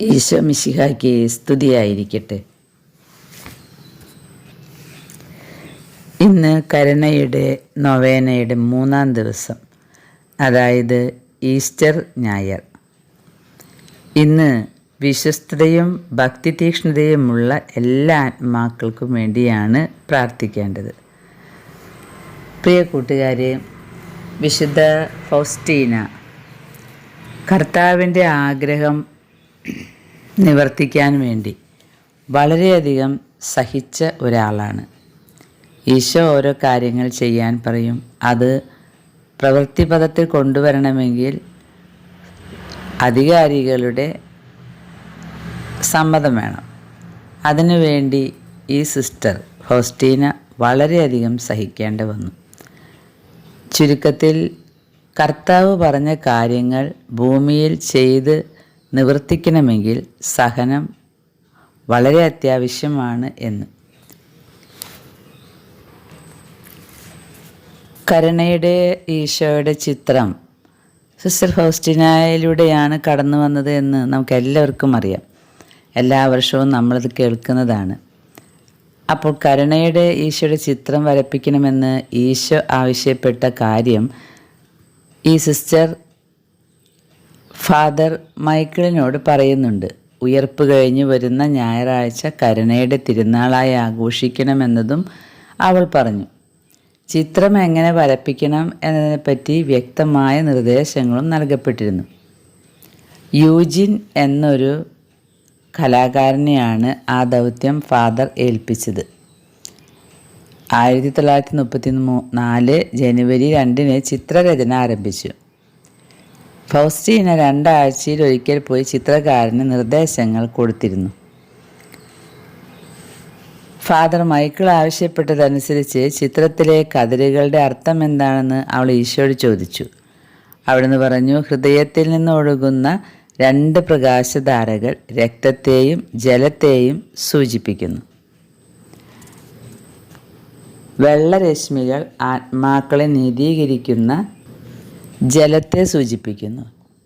ഈശോ മിശിഹായ്ക്ക് സ്തുതിയായിരിക്കട്ടെ. ഇന്ന് കരുണയുടെ നൊവേനയുടെ മൂന്നാം ദിവസം അതായത് ഈസ്റ്റർ ഞായർ. ഇന്ന് വിശ്വസ്തതയും ഭക്തിതീക്ഷ്ണതയുമുള്ള എല്ലാ ആത്മാക്കൾക്കും വേണ്ടിയാണ് പ്രാർത്ഥിക്കേണ്ടത്. പ്രിയ കൂട്ടുകാരെ വിശുദ്ധ ഫൗസ്റ്റീന കർത്താവിന്റെ ആഗ്രഹം നിവർത്തിക്കാൻ വേണ്ടി വളരെയധികം സഹിച്ച ഒരാളാണ്. ഈശോ ഓരോ കാര്യങ്ങൾ ചെയ്യാൻ പറയും. അത് പ്രവൃത്തിപഥത്തിൽ കൊണ്ടുവരണമെങ്കിൽ അധികാരികളുടെ സമ്മതം വേണം. അതിനുവേണ്ടി ഈ സിസ്റ്റർ ഹോസ്റ്റീന വളരെയധികം സഹിക്കേണ്ടി വന്നു. ചുരുക്കത്തിൽ കർത്താവ് പറഞ്ഞ കാര്യങ്ങൾ ഭൂമിയിൽ ചെയ്ത് നിവർത്തിക്കണമെങ്കിൽ സഹനം വളരെ അത്യാവശ്യമാണ് എന്ന്. കരുണയുടെ ഈശോയുടെ ചിത്രം സിസ്റ്റർ ഹോസ്റ്റിനായിലൂടെയാണ് കടന്നു വന്നത് എന്ന് നമുക്ക് എല്ലാവർക്കും അറിയാം. എല്ലാ വർഷവും നമ്മളത് കേൾക്കുന്നതാണ്. അപ്പോൾ കരുണയുടെ ഈശോയുടെ ചിത്രം വരപ്പിക്കണമെന്ന് ഈശോ ആവശ്യപ്പെട്ട കാര്യം ഈ സിസ്റ്റർ ഫാദർ മൈക്കിളിനോട് പറയുന്നുണ്ട് ഉയർപ്പ് കഴിഞ്ഞു വരുന്ന ഞായറാഴ്ച കരുണയുടെ തിരുനാളായി ആഘോഷിക്കണമെന്നതും അവൾ പറഞ്ഞു. ചിത്രം എങ്ങനെ വരപ്പിക്കണം എന്നതിനെപ്പറ്റി വ്യക്തമായ നിർദ്ദേശങ്ങളും നൽകപ്പെട്ടിരുന്നു. യൂജിൻ എന്നൊരു കലാകാരനെയാണ് ആ ദൗത്യം ഫാദർ ഏൽപ്പിച്ചത്. ആയിരത്തി തൊള്ളായിരത്തി മുപ്പത്തി നാല് ജനുവരി രണ്ടിന് ചിത്രരചന ആരംഭിച്ചു. ഫൗസ്റ്റീന രണ്ടാഴ്ചയിൽ ഒരിക്കൽ പോയി ചിത്രകാരന് നിർദ്ദേശങ്ങൾ കൊടുത്തിരുന്നു. ഫാദർ മൈക്കിൾ ആവശ്യപ്പെട്ടതനുസരിച്ച് ചിത്രത്തിലെ കതിരുകളുടെ അർത്ഥം എന്താണെന്ന് അവൾ ഈശോയോട് ചോദിച്ചു. അവിടുന്ന് പറഞ്ഞു ഹൃദയത്തിൽ നിന്ന് ഒഴുകുന്ന രണ്ട് പ്രകാശധാരകൾ രക്തത്തെയും ജലത്തെയും സൂചിപ്പിക്കുന്നു. വെള്ളരശ്മികൾ ആത്മാക്കളെ നീതീകരിക്കുന്ന ജലത്തെ സൂചിപ്പിക്കുന്നു.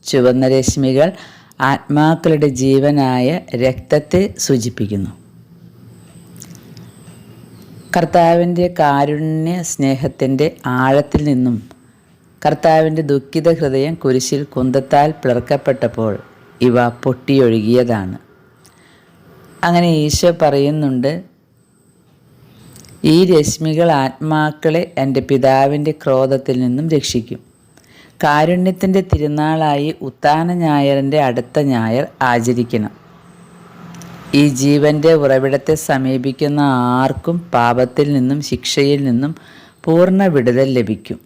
ചുവന്ന രശ്മികൾ ആത്മാക്കളുടെ ജീവനായ രക്തത്തെ സൂചിപ്പിക്കുന്നു. കർത്താവിന്റെ കാരുണ്യ സ്നേഹത്തിന്റെ ആഴത്തിൽ നിന്നും കർത്താവിന്റെ ദുഃഖിത ഹൃദയം കുരിശിൽ കുന്തത്താൽ പിളർക്കപ്പെട്ടപ്പോൾ ഇവ പൊട്ടിയൊഴുകിയതാണ്. അങ്ങനെ ഈശോ പറയുന്നുണ്ട് ഈ രശ്മികൾ ആത്മാക്കളെ എന്റെ പിതാവിന്റെ ക്രോധത്തിൽ നിന്നും രക്ഷിക്കും. കാരുണ്യത്തിന്റെ തിരുനാളായി ഉത്താന ഞായറിന്റെ അടുത്ത ഞായർ ആചരിക്കണം. ഈ ജീവന്റെ ഉറവിടത്തെ സമീപിക്കുന്ന ആർക്കും പാപത്തിൽ നിന്നും ശിക്ഷയിൽ നിന്നും പൂർണ വിടുതൽ ലഭിക്കും.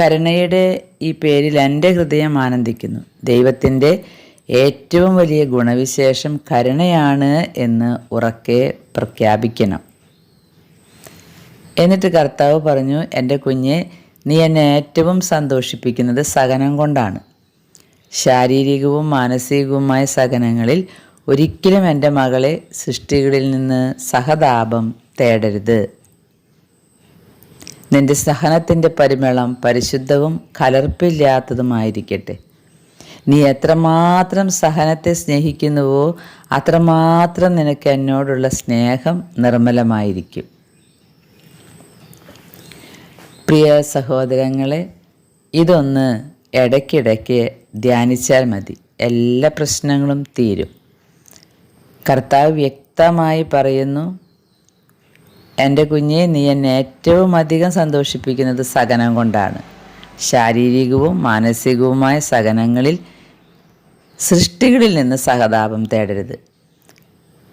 കരുണയുടെ ഈ പേരിൽ എന്റെ ഹൃദയം ആനന്ദിക്കുന്നു. ദൈവത്തിന്റെ ഏറ്റവും വലിയ ഗുണവിശേഷം കരുണയാണ് എന്ന് ഉറക്കെ പ്രഖ്യാപിക്കണം. എന്നിട്ട് കർത്താവ് പറഞ്ഞു എന്റെ കുഞ്ഞെ നീ എന്നെ ഏറ്റവും സന്തോഷിപ്പിക്കുന്നത് സഹനം കൊണ്ടാണ്. ശാരീരികവും മാനസികവുമായ സഹനങ്ങളിൽ ഒരിക്കലും എന്റെ മകളെ സൃഷ്ടികളിൽ നിന്ന് സഹതാപം തേടരുത്. നിന്റെ സഹനത്തിന്റെ പരിമളം പരിശുദ്ധവും കലർപ്പില്ലാത്തതുമായിരിക്കട്ടെ. നീ എത്രമാത്രം സഹനത്തെ സ്നേഹിക്കുന്നുവോ അത്രമാത്രം നിനക്ക് എന്നോടുള്ള സ്നേഹം നിർമ്മലമായിരിക്കും. പ്രിയ സഹോദരങ്ങളെ ഇതൊന്ന് ഇടയ്ക്കിടയ്ക്ക് ധ്യാനിച്ചാൽ മതി. എല്ലാ പ്രശ്നങ്ങളും തീരും. കർത്താവ് വ്യക്തമായി പറയുന്നു എന്റെ കുഞ്ഞെ നീ എന്നെ ഏറ്റവും അധികം സന്തോഷിപ്പിക്കുന്നത് സഹനം കൊണ്ടാണ്. ശാരീരികവും മാനസികവുമായ സഹനങ്ങളിൽ സൃഷ്ടികളിൽ നിന്ന് സഹതാപം തേടരുത്.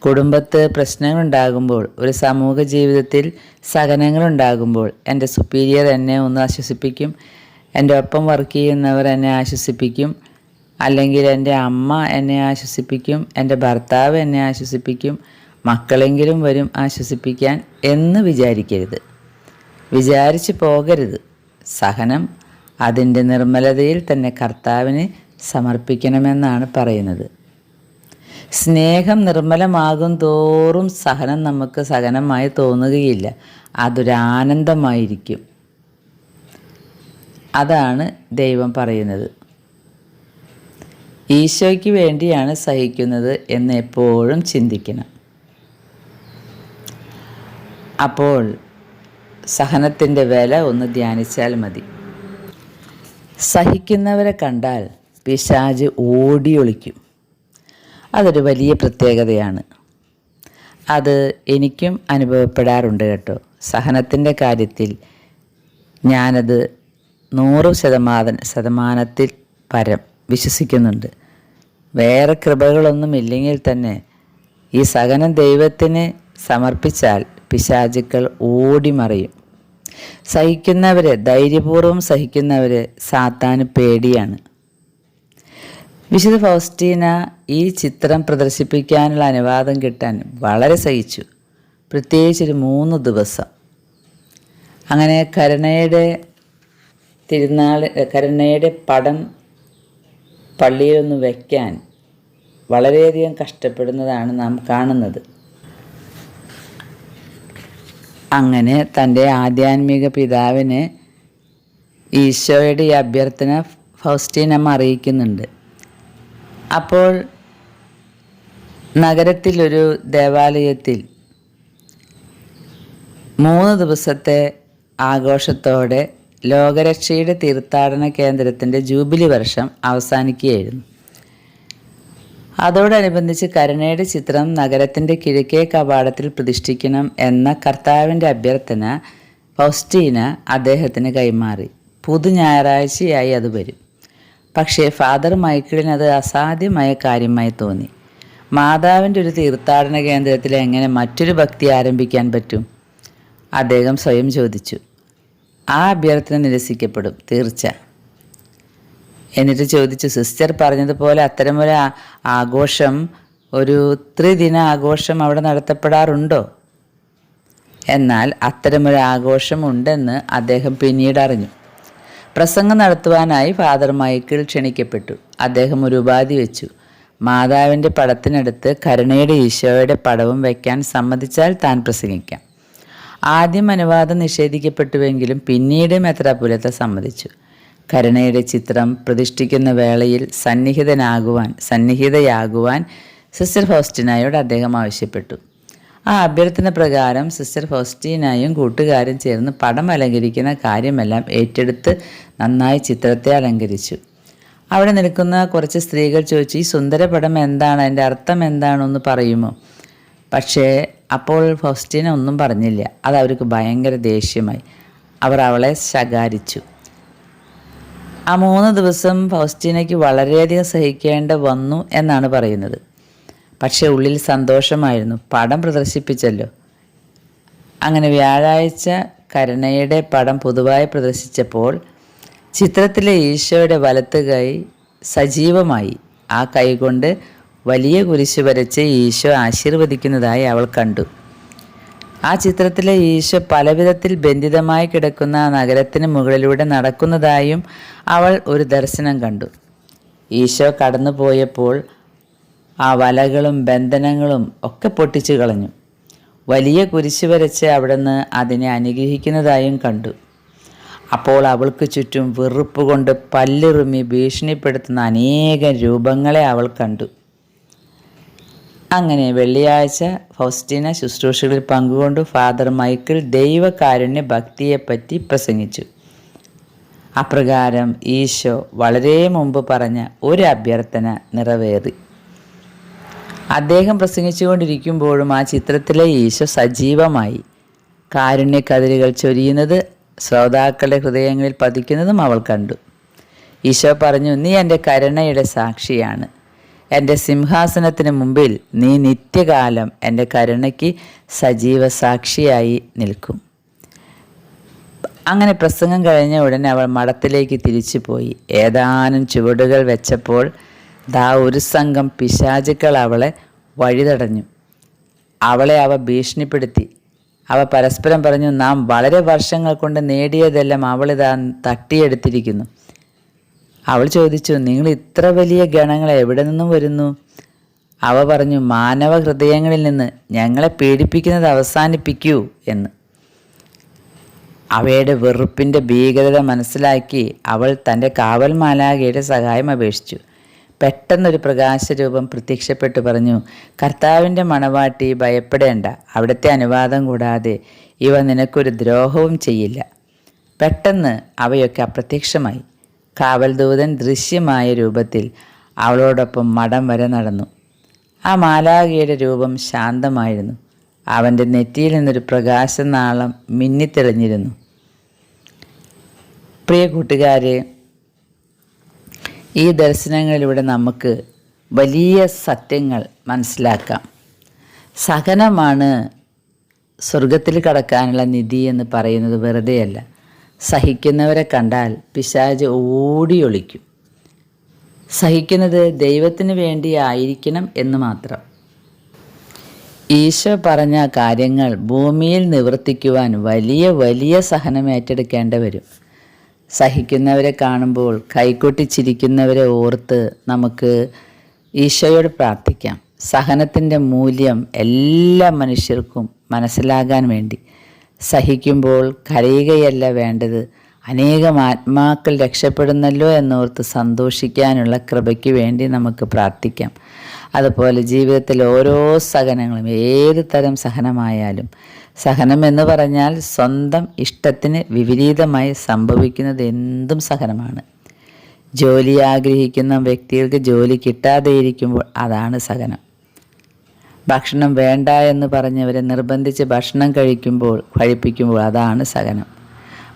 കുടുംബത്ത് പ്രശ്നങ്ങളുണ്ടാകുമ്പോൾ ഒരു സമൂഹ ജീവിതത്തിൽ സഹനങ്ങളുണ്ടാകുമ്പോൾ എന്റെ സുപ്പീരിയർ എന്നെ ഒന്ന് ആശ്വസിപ്പിക്കും എന്റെ ഒപ്പം വർക്ക് ചെയ്യുന്നവർ എന്നെ ആശ്വസിപ്പിക്കും അല്ലെങ്കിൽ എന്റെ അമ്മ എന്നെ ആശ്വസിപ്പിക്കും എന്റെ ഭർത്താവ് എന്നെ ആശ്വസിപ്പിക്കും മക്കളെങ്കിലും വരും ആശ്വസിപ്പിക്കാൻ എന്ന് വിചാരിക്കരുത്. വിചാരിച്ചു പോകരുത്. സഹനം അതിന്റെ നിർമ്മലതയിൽ തന്നെ കർത്താവിന് സമർപ്പിക്കണമെന്നാണ് പറയുന്നത്. സ്നേഹം നിർമ്മലമാകും തോറും സഹനം നമുക്ക് സഹനമായി തോന്നുകയില്ല. അതൊരാനന്ദമായിരിക്കും അതാണ് ദൈവം പറയുന്നത്. ഈശോയ്ക്ക് വേണ്ടിയാണ് സഹിക്കുന്നത് എന്ന് എപ്പോഴും ചിന്തിക്കണം. അപ്പോൾ സഹനത്തിന്റെ വില ഒന്ന് ധ്യാനിച്ചാൽ മതി. സഹിക്കുന്നവരെ കണ്ടാൽ പിശാജ് ഓടി ഒളിക്കും അതൊരു വലിയ പ്രത്യേകതയാണ്. അത് എനിക്കും അനുഭവപ്പെടാറുണ്ട് കേട്ടോ. സഹനത്തിന്റെ കാര്യത്തിൽ ഞാനത് നൂറ് ശതമാന ശതമാനത്തിൽ പരം വിശ്വസിക്കുന്നുണ്ട്. വേറെ കൃപകളൊന്നും ഇല്ലെങ്കിൽ തന്നെ ഈ സഹനം ദൈവത്തിന് സമർപ്പിച്ചാൽ പിശാചുക്കൾ ഓടിമറിയും. സഹിക്കുന്നവരെ ധൈര്യപൂർവം സഹിക്കുന്നവരെ സാത്താന് പേടിയാണ്. വിശുദ്ധ ഫൗസ്റ്റീന ഈ ചിത്രം പ്രദർശിപ്പിക്കാനുള്ള അനുവാദം കിട്ടാൻ വളരെ സഹിച്ചു. പ്രത്യേകിച്ച് ഒരു മൂന്ന് ദിവസം. അങ്ങനെ കരുണയുടെ തിരുനാൾ കരുണയുടെ പടം പള്ളിയിലൊന്ന് വയ്ക്കാൻ വളരെയധികം കഷ്ടപ്പെടുന്നതാണ് നാം കാണുന്നത്. അങ്ങനെ തന്റെ ആധ്യാത്മിക പിതാവിന് ഈശോയുടെ ഈ അഭ്യർത്ഥന ഫൗസ്റ്റീനമ്മ അറിയിക്കുന്നുണ്ട്. അപ്പോൾ നഗരത്തിലൊരു ദേവാലയത്തിൽ മൂന്ന് ദിവസത്തെ ആഘോഷത്തോടെ ലോകരക്ഷയുടെ തീർത്ഥാടന കേന്ദ്രത്തിന്റെ ജൂബിലി വർഷം അവസാനിക്കുകയായിരുന്നു. അതോടനുബന്ധിച്ച് കരുണയുടെ ചിത്രം നഗരത്തിന്റെ കിഴക്കേ കവാടത്തിൽ പ്രതിഷ്ഠിക്കണം എന്ന കർത്താവിന്റെ അഭ്യർത്ഥന ഫൗസ്റ്റീന അദ്ദേഹത്തിന് കൈമാറി. പുതു ഞായറാഴ്ചയായി അത് വരും. പക്ഷേ ഫാദർ മൈക്കിളിന് അത് അസാധ്യമായ കാര്യമായി തോന്നി. മാതാവിന്റെ ഒരു തീർത്ഥാടന കേന്ദ്രത്തിൽ എങ്ങനെ മറ്റൊരു ഭക്തി ആരംഭിക്കാൻ പറ്റും? അദ്ദേഹം സ്വയം ചോദിച്ചു. ആ അഭ്യർത്ഥന നിരസിക്കപ്പെടും തീർച്ച. എന്നിട്ട് ചോദിച്ചു സിസ്റ്റർ പറഞ്ഞതുപോലെ അത്തരമൊരു ആഘോഷം ഒരു ത്രിദിന ആഘോഷം അവിടെ നടത്തപ്പെടാറുണ്ടോ? എന്നാൽ അത്തരമൊരു ആഘോഷം ഉണ്ടെന്ന് അദ്ദേഹം പിന്നീട് അറിഞ്ഞു. പ്രസംഗം നടത്തുവാനായി ഫാദർ മൈക്കിൾ ക്ഷണിക്കപ്പെട്ടു. അദ്ദേഹം ഒരു ഉപാധി വെച്ചു. മാതാവിന്റെ പടത്തിനടുത്ത് കരുണയുടെ ഈശോയുടെ പടവും വയ്ക്കാൻ സമ്മതിച്ചാൽ താൻ പ്രസംഗിക്കാം. ആദ്യം അനുവാദം നിഷേധിക്കപ്പെട്ടുവെങ്കിലും പിന്നീട് മെത്രാപുലത്തെ സമ്മതിച്ചു. കരുണയുടെ ചിത്രം പ്രതിഷ്ഠിക്കുന്ന വേളയിൽ സന്നിഹിതനാകുവാൻ സന്നിഹിതയാകുവാൻ സിസ്റ്റർ ഹോസ്റ്റിനായോട് അദ്ദേഹം ആവശ്യപ്പെട്ടു. ആ അഭ്യർത്ഥന പ്രകാരം സിസ്റ്റർ ഫൗസ്റ്റീനായും കൂട്ടുകാരും ചേർന്ന് പടം അലങ്കരിക്കുന്ന കാര്യമെല്ലാം ഏറ്റെടുത്ത് നന്നായി ചിത്രത്തെ അലങ്കരിച്ചു. അവിടെ നിൽക്കുന്ന കുറച്ച് സ്ത്രീകൾ ചോദിച്ചു ഈ സുന്ദര പടം എന്താണ്? അതിന്റെ അർത്ഥം എന്താണെന്ന് പറയുമോ? പക്ഷേ അപ്പോൾ ഫൗസ്റ്റീന ഒന്നും പറഞ്ഞില്ല. അത് അവർക്ക് ഭയങ്കര ദേഷ്യമായി. അവർ അവളെ ശകാരിച്ചു. ആ മൂന്ന് ദിവസം ഫൗസ്റ്റീനയ്ക്ക് വളരെയധികം സഹിക്കേണ്ട വന്നു എന്നാണ് പറയുന്നത്. പക്ഷേ ഉള്ളിൽ സന്തോഷമായിരുന്നു. പടം പ്രദർശിപ്പിച്ചല്ലോ. അങ്ങനെ വ്യാഴാഴ്ച കരുണയുടെ പടം പൊതുവായി പ്രദർശിച്ചപ്പോൾ ചിത്രത്തിലെ ഈശോയുടെ വലത്ത് കൈ സജീവമായി. ആ കൈകൊണ്ട് വലിയ കുരിശ് വരച്ച് ഈശോ ആശീർവദിക്കുന്നതായി അവൾ കണ്ടു. ആ ചിത്രത്തിലെ ഈശോ പലവിധത്തിൽ ബന്ധിതമായി കിടക്കുന്ന ആ നഗരത്തിന് മുകളിലൂടെ നടക്കുന്നതായും അവൾ ഒരു ദർശനം കണ്ടു. ഈശോ കടന്നു പോയപ്പോൾ ആ വലകളും ബന്ധനങ്ങളും ഒക്കെ പൊട്ടിച്ചു കളഞ്ഞു. വലിയ കുരിശ് വരച്ച് അവിടുന്ന് അതിനെ അനുഗ്രഹിക്കുന്നതായും കണ്ടു. അപ്പോൾ അവൾക്ക് ചുറ്റും വെറുപ്പ് കൊണ്ട് പല്ലിറുമി ഭീഷണിപ്പെടുത്തുന്ന അനേകം രൂപങ്ങളെ അവൾ കണ്ടു. അങ്ങനെ വെള്ളിയാഴ്ച ഫൗസ്റ്റീന ശുശ്രൂഷകളിൽ പങ്കുകൊണ്ട് ഫാദർ മൈക്കിൾ ദൈവകാരുണ്യ ഭക്തിയെപ്പറ്റി പ്രസംഗിച്ചു. അപ്രകാരം ഈശോ വളരെ മുമ്പ് പറഞ്ഞ ഒരു അഭ്യർത്ഥന നിറവേറി. അദ്ദേഹം പ്രസംഗിച്ചുകൊണ്ടിരിക്കുമ്പോഴും ആ ചിത്രത്തിലെ ഈശോ സജീവമായി. കാരുണ്യ കതിരുകൾ ചൊരിയുന്നത് ശ്രോതാക്കളുടെ ഹൃദയങ്ങളിൽ പതിക്കുന്നതും അവൾ കണ്ടു. ഈശോ പറഞ്ഞു നീ എന്റെ കരുണയുടെ സാക്ഷിയാണ്. എന്റെ സിംഹാസനത്തിന് മുമ്പിൽ നീ നിത്യകാലം എന്റെ കരുണയ്ക്ക് സജീവ സാക്ഷിയായി നിൽക്കും. അങ്ങനെ പ്രസംഗം കഴിഞ്ഞ ഉടനെ അവൾ മഠത്തിലേക്ക് തിരിച്ചുപോയി. ഏതാനും ചുവടുകൾ വെച്ചപ്പോൾ ദാ ഒരു സംഘം പിശാചുക്കൾ അവളെ വഴിതടഞ്ഞു. അവളെ അവ ഭീഷണിപ്പെടുത്തി. അവ പരസ്പരം പറഞ്ഞു നാം വളരെ വർഷങ്ങൾ കൊണ്ട് നേടിയതെല്ലാം അവളിതാ തട്ടിയെടുത്തിരിക്കുന്നു. അവൾ ചോദിച്ചു നിങ്ങൾ ഇത്ര വലിയ ഗണങ്ങൾ എവിടെ നിന്നും വരുന്നു? അവ പറഞ്ഞു മാനവ ഹൃദയങ്ങളിൽ നിന്ന് ഞങ്ങളെ പീഡിപ്പിക്കുന്നത് അവസാനിപ്പിക്കൂ എന്ന്. അവയുടെ വെറുപ്പിന്റെ ഭീകരത മനസ്സിലാക്കി അവൾ തന്റെ കാവൽ മാലാകയുടെ സഹായം അപേക്ഷിച്ചു. പെട്ടെന്നൊരു പ്രകാശരൂപം പ്രത്യക്ഷപ്പെട്ടു പറഞ്ഞു കർത്താവിന്റെ മണവാട്ടി ഭയപ്പെടേണ്ട. അവിടുത്തെ അനുവാദം കൂടാതെ ഇവ നിനക്കൊരു ദ്രോഹവും ചെയ്യില്ല. പെട്ടെന്ന് അവയൊക്കെ അപ്രത്യക്ഷമായി. കാവൽദൂതൻ ദൃശ്യമായ രൂപത്തിൽ അവളോടൊപ്പം മടം വരെ നടന്നു. ആ മാലാഖയുടെ രൂപം ശാന്തമായിരുന്നു. അവന്റെ നെറ്റിയിൽ നിന്നൊരു പ്രകാശനാളം മിന്നിത്തെളിഞ്ഞിരുന്നു. പ്രിയ കൂട്ടുകാരെ ഈ ദർശനങ്ങളിലൂടെ നമുക്ക് വലിയ സത്യങ്ങൾ മനസ്സിലാക്കാം. സഹനമാണ് സ്വർഗത്തിൽ കടക്കാനുള്ള നിധി എന്ന് പറയുന്നത് വെറുതെയല്ല. സഹിക്കുന്നവരെ കണ്ടാൽ പിശാജ് ഓടിയൊളിക്കും സഹിക്കുന്നത് ദൈവത്തിന് വേണ്ടി ആയിരിക്കണം എന്ന് മാത്രം. ഈശോ പറഞ്ഞ കാര്യങ്ങൾ ഭൂമിയിൽ നിവർത്തിക്കുവാൻ വലിയ വലിയ സഹനം ഏറ്റെടുക്കേണ്ടി വരും. സഹിക്കുന്നവരെ കാണുമ്പോൾ കൈക്കൊട്ടിച്ചിരിക്കുന്നവരെ ഓർത്ത് നമുക്ക് ഈശോയോട് പ്രാർത്ഥിക്കാം. സഹനത്തിന്റെ മൂല്യം എല്ലാ മനുഷ്യർക്കും മനസ്സിലാകാൻ വേണ്ടി. സഹിക്കുമ്പോൾ കരയുകയല്ല വേണ്ടത്. അനേകം ആത്മാക്കൾ രക്ഷപ്പെടുന്നല്ലോ എന്നോർത്ത് സന്തോഷിക്കാനുള്ള കൃപയ്ക്ക് വേണ്ടി നമുക്ക് പ്രാർത്ഥിക്കാം. അതുപോലെ ജീവിതത്തിൽ ഓരോ സഹനങ്ങളും ഏത് തരം സഹനമായാലും സഹനം എന്ന് പറഞ്ഞാൽ സ്വന്തം ഇഷ്ടത്തിന് വിപരീതമായി സംഭവിക്കുന്നത് എന്തും സഹനമാണ്. ജോലി ആഗ്രഹിക്കുന്ന വ്യക്തികൾക്ക് ജോലി കിട്ടാതെ ഇരിക്കുമ്പോൾ അതാണ് സഹനം. ഭക്ഷണം വേണ്ട എന്ന് പറഞ്ഞവരെ നിർബന്ധിച്ച് ഭക്ഷണം കഴിക്കുമ്പോൾ കഴിപ്പിക്കുമ്പോൾ അതാണ് സഹനം.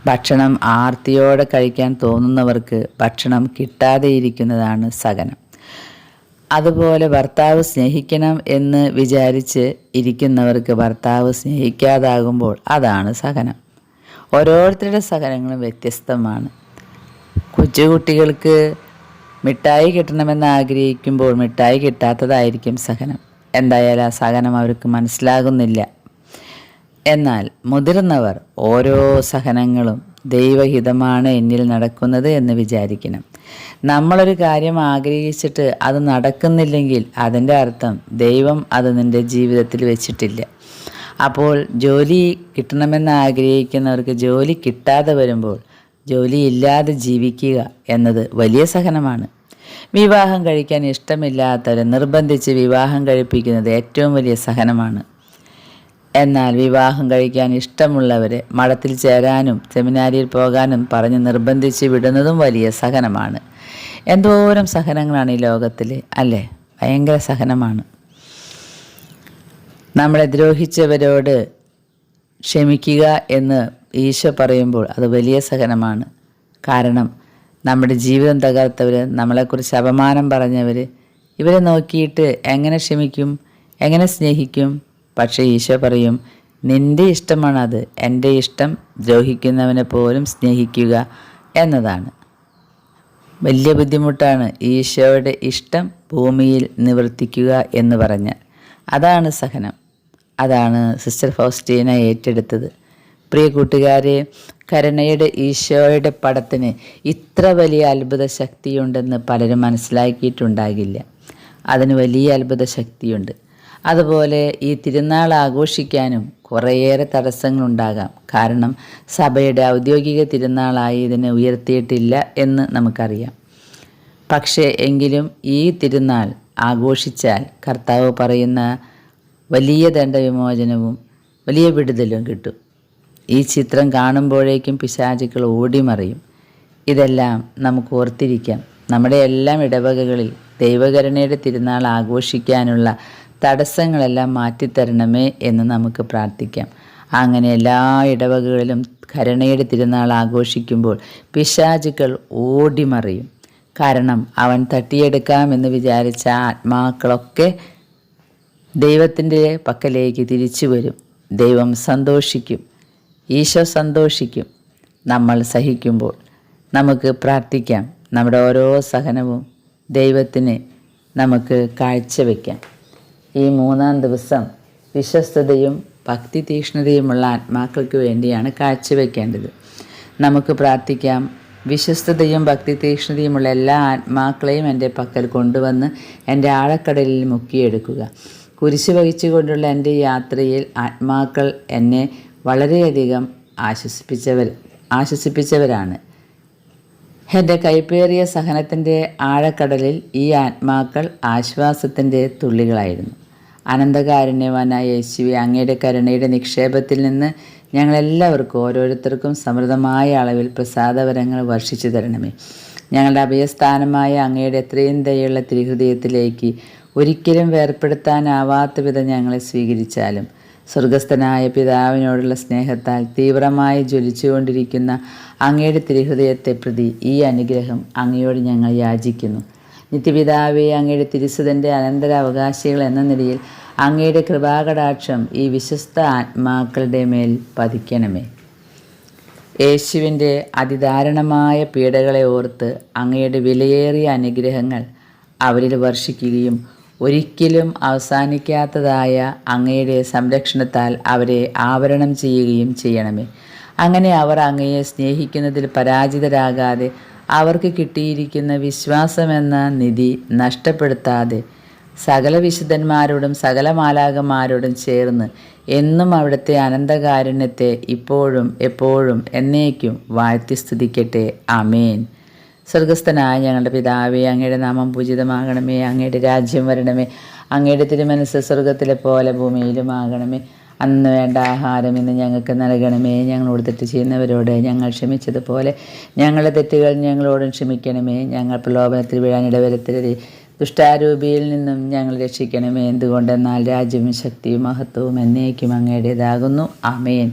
ഭക്ഷണം ആർത്തിയോടെ കഴിക്കാൻ തോന്നുന്നവർക്ക് ഭക്ഷണം കിട്ടാതെ ഇരിക്കുന്നതാണ് സഹനം. അതുപോലെ ഭർത്താവ് സ്നേഹിക്കണം എന്ന് വിചാരിച്ച് ഇരിക്കുന്നവർക്ക് ഭർത്താവ് സ്നേഹിക്കാതാകുമ്പോൾ അതാണ് സഹനം. ഓരോരുത്തരുടെ സഹനങ്ങളും വ്യത്യസ്തമാണ്. കൊച്ചുകുട്ടികൾക്ക് മിഠായി കിട്ടണമെന്ന് ആഗ്രഹിക്കുമ്പോൾ മിഠായി കിട്ടാത്തതായിരിക്കും സഹനം. എന്തായാലും ആ സഹനം അവർക്ക് മനസ്സിലാകുന്നില്ല. എന്നാൽ മുതിർന്നവർ ഓരോ സഹനങ്ങളും ദൈവഹിതമാണ് എന്നിൽ നടക്കുന്നത് എന്ന് വിചാരിക്കണം. നമ്മളൊരു കാര്യം ആഗ്രഹിച്ചിട്ട് അത് നടക്കുന്നില്ലെങ്കിൽ അതിന്റെ അർത്ഥം ദൈവം അത് നിന്റെ ജീവിതത്തിൽ വെച്ചിട്ടില്ല. അപ്പോൾ ജോലി കിട്ടണമെന്ന് ആഗ്രഹിക്കുന്നവർക്ക് ജോലി കിട്ടാതെ വരുമ്പോൾ ജോലിയില്ലാതെ ജീവിക്കുക എന്നത് വലിയ സഹനമാണ്. വിവാഹം കഴിക്കാൻ ഇഷ്ടമില്ലാത്തവരെ നിർബന്ധിച്ച് വിവാഹം കഴിപ്പിക്കുന്നത് ഏറ്റവും വലിയ സഹനമാണ്. എന്നാൽ വിവാഹം കഴിക്കാൻ ഇഷ്ടമുള്ളവരെ മഠത്തിൽ ചേരാനും സെമിനാരിയിൽ പോകാനും പറഞ്ഞ് നിർബന്ധിച്ച് വിടുന്നതും വലിയ സഹനമാണ്. എന്തോരം സഹനങ്ങളാണ് ഈ ലോകത്തിൽ അല്ലേ? ഭയങ്കര സഹനമാണ്. നമ്മളെ ദ്രോഹിച്ചവരോട് ക്ഷമിക്കുക എന്ന് ഈശോ പറയുമ്പോൾ അത് വലിയ സഹനമാണ്. കാരണം നമ്മുടെ ജീവിതം തകർത്തവർ നമ്മളെക്കുറിച്ച് അപമാനം പറഞ്ഞവർ ഇവരെ നോക്കിയിട്ട് എങ്ങനെ ക്ഷമിക്കും എങ്ങനെ സ്നേഹിക്കും പക്ഷേ ഈശോ പറയും നിന്റെ ഇഷ്ടമാണത്. എന്റെ ഇഷ്ടം ദ്രോഹിക്കുന്നവനെ പോലും സ്നേഹിക്കുക എന്നതാണ്. വലിയ ബുദ്ധിമുട്ടാണ് ഈശോയുടെ ഇഷ്ടം ഭൂമിയിൽ നിവർത്തിക്കുക എന്ന് പറഞ്ഞാൽ. അതാണ് സഹനം. അതാണ് സിസ്റ്റർ ഫൗസ്റ്റീന ഏറ്റെടുത്തത്. പ്രിയ കൂട്ടുകാരെ കരുണയുടെ ഈശോയുടെ പടത്തിന് ഇത്ര വലിയ അത്ഭുത ശക്തിയുണ്ടെന്ന് പലരും മനസ്സിലാക്കിയിട്ടുണ്ടാകില്ല. അതിന് വലിയ അത്ഭുത ശക്തിയുണ്ട്. അതുപോലെ ഈ തിരുനാൾ ആഘോഷിക്കാനും കുറേയേറെ തടസ്സങ്ങളുണ്ടാകാം. കാരണം സഭയുടെ ഔദ്യോഗിക തിരുനാളായി ഇതിനെ ഉയർത്തിയിട്ടില്ല എന്ന് നമുക്കറിയാം. പക്ഷേ എങ്കിലും ഈ തിരുനാൾ ആഘോഷിച്ചാൽ കർത്താവ് പറയുന്ന വലിയ ദണ്ഡവിമോചനവും വലിയ വിടുതലും കിട്ടും. ഈ ചിത്രം കാണുമ്പോഴേക്കും പിശാചുക്കൾ ഓടിമറിയും. ഇതെല്ലാം നമുക്ക് ഓർത്തിരിക്കാം. നമ്മുടെ എല്ലാം ഇടവകകളിൽ ദൈവകരുണയുടെ തിരുനാൾ ആഘോഷിക്കാനുള്ള തടസ്സങ്ങളെല്ലാം മാറ്റിത്തരണമേ എന്ന് നമുക്ക് പ്രാർത്ഥിക്കാം. അങ്ങനെ എല്ലാ ഇടവകകളിലും കരുണയുടെ തിരുനാൾ ആഘോഷിക്കുമ്പോൾ പിശാചുക്കൾ ഓടിമറിയും. കാരണം അവൻ തട്ടിയെടുക്കാമെന്ന് വിചാരിച്ച ആത്മാക്കളൊക്കെ ദൈവത്തിന്റെ പക്കലേക്ക് തിരിച്ചു വരും. ദൈവം സന്തോഷിക്കും. ഈശോ സന്തോഷിക്കും. നമ്മൾ സഹിക്കുമ്പോൾ നമുക്ക് പ്രാർത്ഥിക്കാം. നമ്മുടെ ഓരോ സഹനവും ദൈവത്തിന് നമുക്ക് കാഴ്ചവെക്കാം. ഈ മൂന്നാം ദിവസം വിശ്വസ്തതയും ഭക്തി തീക്ഷ്ണതയുമുള്ള ആത്മാക്കൾക്ക് വേണ്ടിയാണ് കാഴ്ചവെക്കേണ്ടത്. നമുക്ക് പ്രാർത്ഥിക്കാം. വിശ്വസ്തതയും ഭക്തി തീക്ഷ്ണതയുമുള്ള എല്ലാ ആത്മാക്കളെയും എന്റെ പക്കൽ കൊണ്ടുവന്ന് എന്റെ ആഴക്കടലിൽ മുക്കിയെടുക്കുക. കുരിശ് വഹിച്ചുകൊണ്ടുള്ള എന്റെ യാത്രയിൽ ആത്മാക്കൾ എന്നെ വളരെയധികം ആശ്വസിപ്പിച്ചവർ ആശ്വസിപ്പിച്ചവരാണ്. എന്റെ കൈപ്പേറിയ സഹനത്തിന്റെ ആഴക്കടലിൽ ഈ ആത്മാക്കൾ ആശ്വാസത്തിന്റെ തുള്ളികളായിരുന്നു. അനന്തകാരുണ്യവാനായ യേശുവെ അങ്ങയുടെ കരുണയുടെ നിക്ഷേപത്തിൽ നിന്ന് ഞങ്ങളെല്ലാവർക്കും ഓരോരുത്തർക്കും സമൃദ്ധമായ അളവിൽ പ്രസാദവരങ്ങൾ വർഷിച്ചു തരണമേ. ഞങ്ങളുടെ അഭയസ്ഥാനമായ അങ്ങയുടെ എത്രയും ദയുള്ള തിരുഹൃദയത്തിലേക്ക് ഒരിക്കലും വേർപ്പെടുത്താനാവാത്ത വിധം ഞങ്ങളെ സ്വീകരിച്ചാലും സ്വർഗസ്ഥനായ പിതാവിനോടുള്ള സ്നേഹത്താൽ തീവ്രമായി ജ്വലിച്ചുകൊണ്ടിരിക്കുന്ന അങ്ങയുടെ തിരുഹൃദയത്തെ പ്രതി ഈ അനുഗ്രഹം അങ്ങയോട് ഞങ്ങൾ യാചിക്കുന്നു. നിത്യപിതാവെ അങ്ങയുടെ തിരുസുതന്റെ അനന്തരാവകാശികൾ എന്ന നിലയിൽ അങ്ങയുടെ കൃപാകടാക്ഷം ഈ വിശ്വസ്ത ആത്മാക്കളുടെ മേൽ പതിക്കണമേ. യേശുവിന്റെ അതിദാരുണമായ പീഡകളെ ഓർത്ത് അങ്ങയുടെ വിലയേറിയ അനുഗ്രഹങ്ങൾ അവരിൽ വർഷിക്കുകയും ഒരിക്കലും അവസാനിക്കാത്തതായ അങ്ങയുടെ സംരക്ഷണത്താൽ അവരെ ആവരണം ചെയ്യുകയും ചെയ്യണമേ. അങ്ങനെ അവർ അങ്ങയെ സ്നേഹിക്കുന്നതിൽ പരാജിതരാകാതെ അവർക്ക് കിട്ടിയിരിക്കുന്ന വിശ്വാസമെന്ന നിധി നഷ്ടപ്പെടുത്താതെ സകല വിശുദ്ധന്മാരോടും സകല മാലാകന്മാരോടും ചേർന്ന് എന്നും അവിടുത്തെ അനന്തകാരുണ്യത്തെ ഇപ്പോഴും എപ്പോഴും എന്നേക്കും വാഴ്ത്തി സ്തുതിക്കട്ടെ. അമേൻ സ്വർഗസ്ഥനായ ഞങ്ങളുടെ പിതാവേ അങ്ങയുടെ നാമം പൂജിതമാകണമേ അങ്ങയുടെ രാജ്യം വരണമേ അങ്ങയുടെ തിരുമനസ് സ്വർഗത്തിലെ പോലെ ഭൂമിയിലുമാകണമേ. അന്ന് വേണ്ട ആഹാരം ഇന്ന് ഞങ്ങൾക്ക് നൽകണമേ. ഞങ്ങളോട് തെറ്റ് ചെയ്യുന്നവരോട് ഞങ്ങൾ ക്ഷമിച്ചതുപോലെ ഞങ്ങളുടെ തെറ്റുകൾ ഞങ്ങളോടും ക്ഷമിക്കണമേ. ഞങ്ങൾ പ്രലോഭനത്തിൽ വീഴാൻ ഇടവരുത്തരുതേ. ദുഷ്ടാരൂപിയിൽ നിന്നും ഞങ്ങൾ രക്ഷിക്കണമേ എന്തുകൊണ്ടെന്നാൽ രാജ്യവും ശക്തിയും മഹത്വവും എന്നേക്കും അങ്ങയുടേതാകുന്നു. ആമേൻ.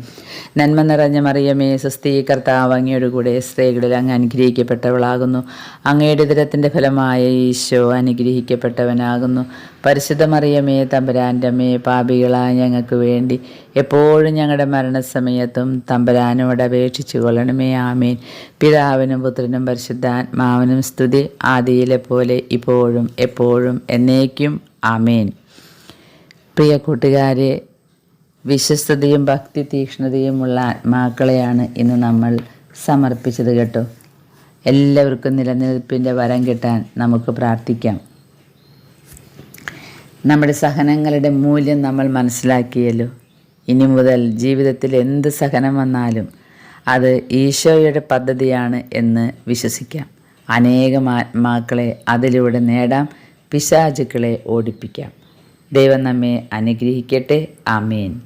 നന്മ നിറഞ്ഞ മറിയമേ സ്വസ്തി കർത്താവ് അങ്ങയുടെ കൂടെ സ്ത്രീകളിൽ അങ്ങ് അനുഗ്രഹിക്കപ്പെട്ടവളാകുന്നു. അങ്ങയുടെ ദിനത്തിന്റെ ഫലമായ ഈശോ അനുഗ്രഹിക്കപ്പെട്ടവനാകുന്നു. പരിശുദ്ധ മറിയമേ തമ്പുരാന്റെ അമ്മേ പാപികളായ ഞങ്ങൾക്ക് വേണ്ടി എപ്പോഴും ഞങ്ങളുടെ മരണസമയത്തും തമ്പരാനോട് അപേക്ഷിച്ചു കൊള്ളണമേ ആമീൻ. പിതാവിനും പുത്രനും പരിശുദ്ധാത്മാവിനും സ്തുതി. ആദിയിലെ പോലെ ഇപ്പോഴും എപ്പോഴും എന്നേക്കും ആമീൻ. പ്രിയ കൂട്ടുകാരെ വിശ്വസ്തതയും ഭക്തി തീക്ഷ്ണതയുമുള്ള ആത്മാക്കളെയാണ് ഇന്ന് നമ്മൾ സമർപ്പിച്ചത് കേട്ടോ. എല്ലാവർക്കും നിലനിൽപ്പിന്റെ വരം കിട്ടാൻ നമുക്ക് പ്രാർത്ഥിക്കാം. നമ്മുടെ സഹനങ്ങളുടെ മൂല്യം നമ്മൾ മനസ്സിലാക്കിയല്ലോ. ഇനി മുതൽ ജീവിതത്തിൽ എന്ത് സഹനം വന്നാലും അത് ഈശോയുടെ പദ്ധതിയാണ് എന്ന് വിശ്വസിക്കാം. അനേകം ആത്മാക്കളെ അതിലൂടെ നേടാം. പിശാചുക്കളെ ഓടിപ്പിക്കാം. ദൈവം നമ്മെ അനുഗ്രഹിക്കട്ടെ. ആമേൻ.